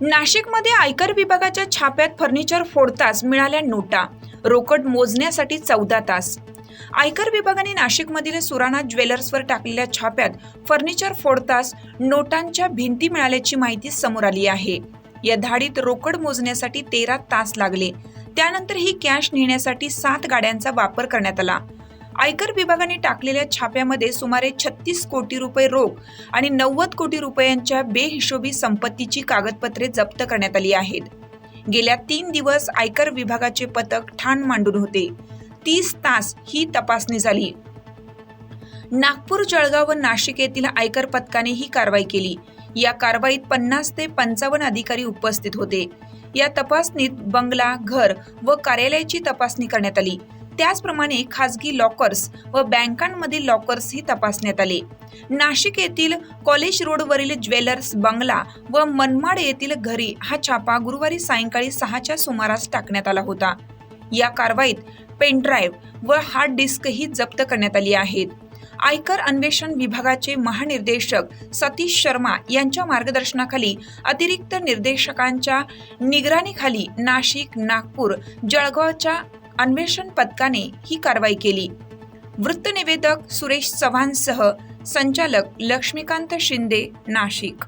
नाशिकमध्ये आयकर विभागाच्या छाप्यात फर्निचर फोडताच मिळाल्या नोटा. रोकड मोजण्यासाठी चौदा तास. आयकर विभागाने नाशिकमधील सुराणा ज्वेलर्सवर टाकलेल्या छाप्यात फर्निचर फोडताच नोटांच्या भिंती मिळाल्याची माहिती समोर आली आहे. या धाडीत रोकड मोजण्यासाठी तेरा तास लागले. त्यानंतर ही कॅश नेण्यासाठी सात गाड्यांचा वापर करण्यात आला. आयकर विभागाने टाकलेल्या छाप्यामध्ये सुमारे छत्तीस कोटी रुपये रोख आणि नव्वद कोटी रुपयांच्या बेहिशोबी संपत्तीची कागदपत्रे जप्त करण्यात आली आहेत. गेल्या तीन दिवस आयकर विभागाचे पथक ठाण मांडून होते. तीस तास ही तपासणी झाली. नागपूर जळगाव व नाशिक येथील आयकर पथकाने ही कारवाई केली. या कारवाईत पन्नास ते पंचावन्न अधिकारी उपस्थित होते. या तपासणीत बंगला घर व कार्यालयाची तपासणी करण्यात आली. त्याचप्रमाणे खासगी लॉकर्स व बँकांमधील लॉकर्सही तपासण्यात आले. नाशिक येथील कॉलेज रोडवरील ज्वेलर्स बंगला व मनमाड येथील घरी हा छापा गुरुवारी सायंकाळी सहाच्या सुमारास टाकण्यात आला होता. या कारवाईत पेनड्राईव्ह व हार्ड डिस्कही जप्त करण्यात आली आहेत. आयकर अन्वेषण विभागाचे महानिर्देशक सतीश शर्मा यांच्या मार्गदर्शनाखाली अतिरिक्त निर्देशकांच्या निगराणीखाली नाशिक नागपूर जळगावच्या अन्वेषण पथकाने ही कारवाई केली. वृत्तनिवेदक सुरेश चव्हाणसह संचालक लक्ष्मीकांत शिंदे नाशिक.